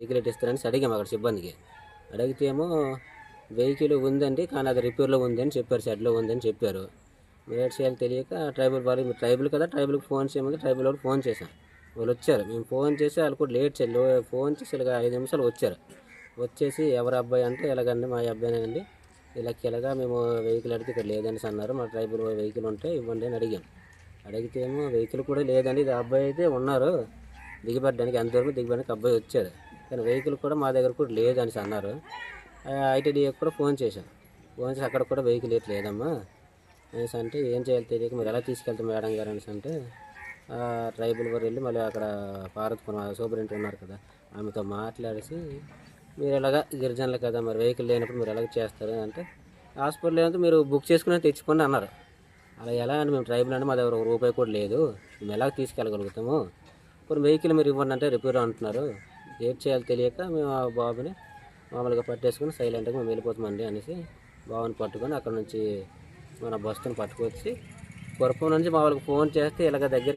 Ticket ఇస్తారని అడిగాము అక్కడ సిబ్బందికి. అడిగితే ఏమో వెహికల్ ఉందండి కానీ అది రిపేర్లో ఉందని చెప్పారు షెడ్లో ఉందని చెప్పారు. మీరు ఏం చేయాలి తెలియక ట్రైబల్ వాళ్ళకి మీరు ట్రైబల్ కదా ట్రైబల్కి ఫోన్ చేయమని ట్రైబల్ వాళ్ళు ఫోన్ చేశాం వాళ్ళు వచ్చారు. మేము ఫోన్ చేసి వాళ్ళు కూడా లేట్ చేయాలి ఫోన్ చేసి ఇలాగ ఐదు నిమిషాలు వచ్చారు. వచ్చేసి ఎవరి అబ్బాయి అంటే ఇలాగండి మా అబ్బాయినండి ఇలా ఇలాగా మేము వెహికల్ అడిగితే ఇక్కడ లేదని అన్నారు. మా ట్రైబల్ వెహికల్ ఉంటే ఇవ్వండి అని అడిగాం. అడిగితే ఏమో వెహికల్ కూడా లేదండి. ఇది అబ్బాయి అయితే ఉన్నారు. దిగిపడడానికి ఎంతవరకు దిగిపడడానికి అబ్బాయి వచ్చారు. కానీ వెహికల్ కూడా మా దగ్గర కూడా లేదని అన్నారు. ఐటీడీఏకి కూడా ఫోన్ చేశాం. ఫోన్ చేసి అక్కడ కూడా వెహికల్ ఏటి లేదమ్మా అనేసి అంటే ఏం చేయాలి తెలియక మీరు ఎలా తీసుకెళ్తాం మేడం గారు అనేసి అంటే ట్రైబల్ వారు వెళ్ళి మళ్ళీ అక్కడ పార్వతపురం సూపరింట్ ఉన్నారు కదా ఆమెతో మాట్లాడేసి మీరు ఎలాగ గిరిజనులు కదా మరి వెహికల్ లేనప్పుడు మీరు ఎలాగ చేస్తారు అంటే హాస్పిటల్ ఏమంటే మీరు బుక్ చేసుకుని తెచ్చుకోండి అన్నారు. అలా ఎలా అని మేము ట్రైబుల్ అంటే మా దగ్గర ఒక రూపాయి కూడా లేదు మేము ఎలాగ తీసుకెళ్ళగలుగుతాము? ఇప్పుడు వెహికల్ మీరు ఇవ్వండి అంటే రిపేర్ అంటున్నారు. ఏం చేయాలో తెలియక మేము ఆ బాబుని మామూలుగా పట్టేసుకుని సైలెంట్గా మేము వెళ్ళిపోతామండి అనేసి బాబుని పట్టుకొని అక్కడ నుంచి మన బస్సును పట్టుకొచ్చి గురపం నుంచి మామూలుగా ఫోన్ చేస్తే ఇలాగ దగ్గర